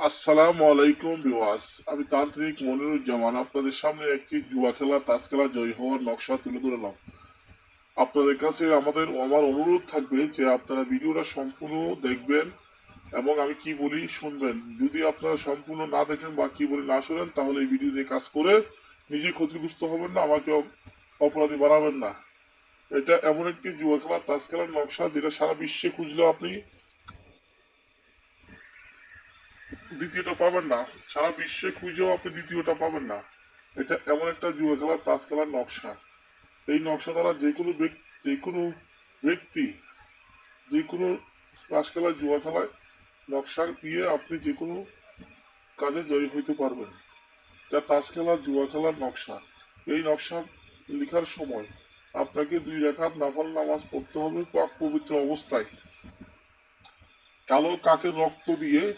আসসালামু আলাইকুম বিওয়াস আমি তান্ত্রিক মনিরুজ্জামান, আপনাদের সামনে একটি জুয়া খেলা, তাস খেলা জয়ী হওয়ার নকশা তুলে ধরলাম। আপনাদের কাছে আমাদের, আমার অনুরোধ থাকবে যে আপনারা ভিডিওটা সম্পূর্ণ দেখবেন এবং আমি কি বলি শুনবেন। যদি আপনারা সম্পূর্ণ না দেখেন বা কি বলি না শোনেন, তাহলে এই ভিডিও দিয়ে কাজ করে নিজে ক্ষতিগ্রস্ত হবেন না, আমাকে অপরাধী বানাবেন না। এটা এমন একটি জুয়া খেলা, তাস খেলার নকশা, যেটা সারা বিশ্বে খুঁজলেও আপনি দ্বিতীয়টা পাবেন না। সারা বিশ্বে খুঁজেও আপনি দ্বিতীয়টা পাবেন না। এটা এমন একটা জুয়া খেলার তাস খেলার নকশা। এই নকশা দ্বারা যে কোনো ব্যক্তি যে কোনো ব্যক্তি যে কোনো তাস খেলায় জুয়া খেলায় নকশা দিয়ে আপনি যে কোনো কাজে জয়ী হইতে পারবেন। যা তাস খেলা জুয়া খেলার নকশা। এই নকশা লেখার সময় আপনাকে দুই রেখাত নাফাল নামাজ পড়তে হবে পাক পবিত্র অবস্থায়। কালো কাকের রক্ত দিয়ে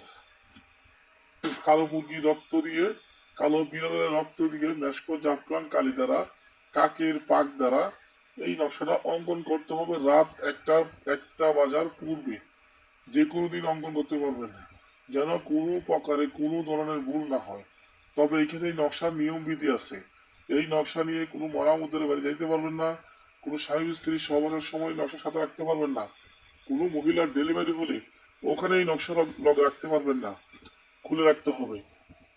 কালো মুরগির রক্ত দিয়ে, কালো বিড়ালের রক্ত দিয়ে মেশকো জাফরান কালি দ্বারা, কাকের পাক দ্বারা এই নকশাটা অঙ্কন করতে হবে রাত একটা একটা বাজার পূর্বে। যে কোনো দিন অঙ্কন করতে পারবেন। যেন কোনো প্রকারে কোনো ধরনের ভুল না হয়। তবে এখানে এই নকশার নিয়ম বিধি আছে। এই নকশা নিয়ে কোনো মরামুদ্দের বাড়ি যাইতে পারবেন না। কোনো স্বামী স্ত্রীর সহবাসের সময় নকশার সাথে রাখতে পারবেন না। কোনো মহিলার ডেলিভারি হলে ওখানে এই নকশা লগ রাখতে পারবেন না। খুলে রাখতে হবে।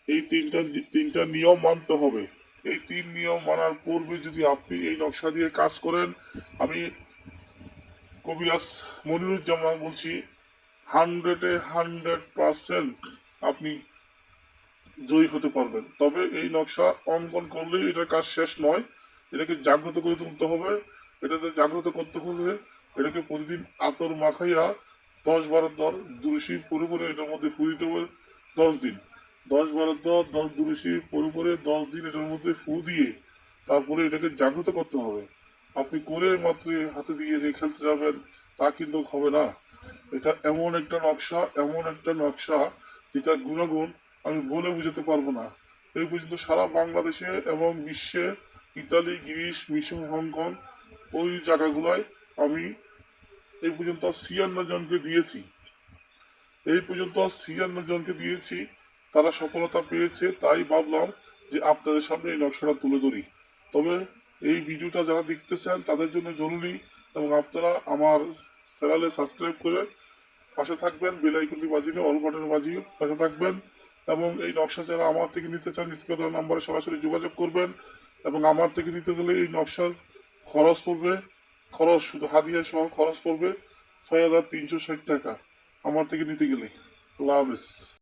এই তিনটা তিনটা নিয়ম মানতে হবে। এই তিন নিয়ম মানার পূর্বে যদি আপনি এই নকশা দিয়ে কাজ করেন, আমি কবিরাজ মনিরুজ্জামান বলছি, হান্ড্রেডে হান্ড্রেড পার্সেন্ট আপনি জয়ী হতে পারবেন। তবে এই নকশা অঙ্কন করলেই এটার কাজ শেষ নয়। এটাকে জাগ্রত করে তুলতে হবে। এটাতে জাগ্রত করতে হবে এটাকে প্রতিদিন আতর মাখাইয়া দশ বারো দর দুরুশি পরে পরে এটার মধ্যে ফু দিতে হবে। দশ দিন। দশ বারো দশ দশ দুরুশি পরে পরে দশ দিন এটার মধ্যে ফু দিয়ে তারপরে এটাকে জাগ্রত করতে হবে। আপনি করে মাত্র হাতে দিয়ে যে খেলতে যাবেন, তা কিন্তু হবে না। এটা এমন একটা নকশা, এমন একটা নকশা যেটা গুণাগুণ আমি বলে বুঝাতে পারব না। এই পর্যন্ত সারা বাংলাদেশে এবং বিশ্বে ইতালি, গ্রিস, মিশর, হংকং ওই জায়গাগুলোয় আমি এই পর্যন্ত ছিয়ান্ন জনকে দিয়েছি। এই পর্যন্ত ছিয়ান্ন জনকে দিয়েছি, তারা সফলতা পেয়েছে, তাই ভাবলাম যে আপনাদের সামনে এই নকশাটা তুলে ধরি। তবে এই ভিডিওটা যারা দেখতেছেন তাদের জন্য জরুরি এবং আপনারা আমার চ্যানেলে সাবস্ক্রাইব করে পাশে থাকবেন, বেল বাজিয়ে অল বাটন বাজিয়ে পাশে থাকবেন এবং এই নকশা যারা আমার থেকে নিতে চান, স্ক্রিনে নাম্বারে সরাসরি যোগাযোগ করবেন এবং আমার থেকে নিতে গেলে এই নকশার খরচ পড়বে, খরচ শুধু হাদিয়া সহ খরচ পড়বে ছয় হাজার তিনশো ষাট টাকা। আমার থেকে নিতে গেলে। আল্লাহ হাফেজ।